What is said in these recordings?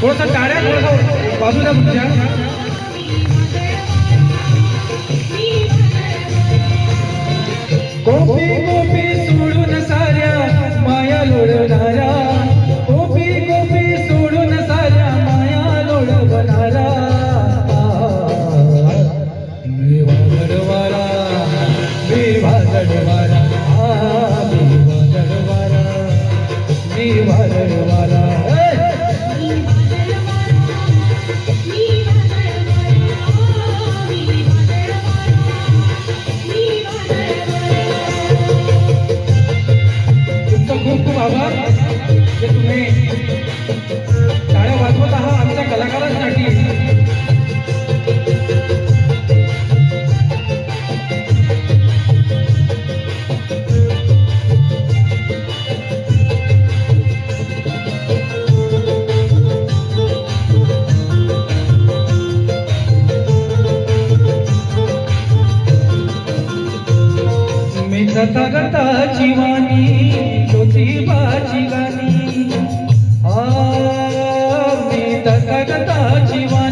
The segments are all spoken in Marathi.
थोडस टाळ्या थोडस बाजूला तुमच्या कोपी मी तथागताची वाणी ज्योतिबाची गाणी आ मी तथागताची वाणी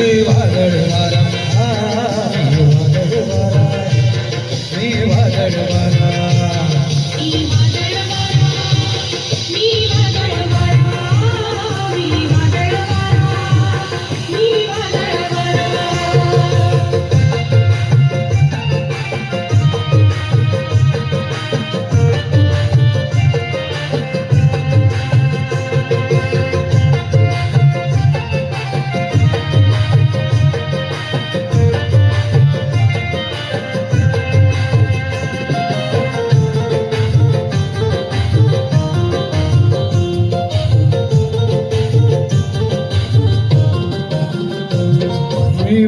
Nirvana, Nirvana, Nirvana, Nirvana, Nirvana, Nirvana, Nirvana, Nirvana, Nirvana, Nirvana, Nirvana, Nirvana,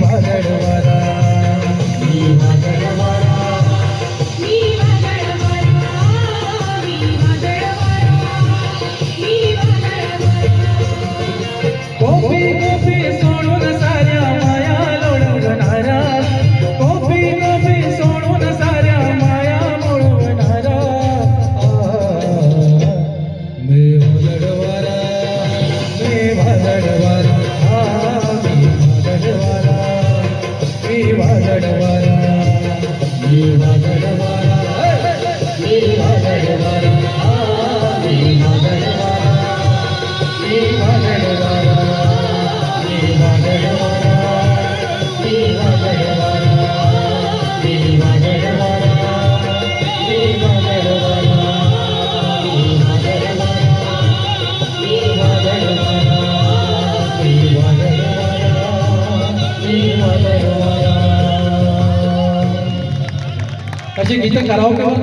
一百二十二个 अशी गीतं करावं गाणं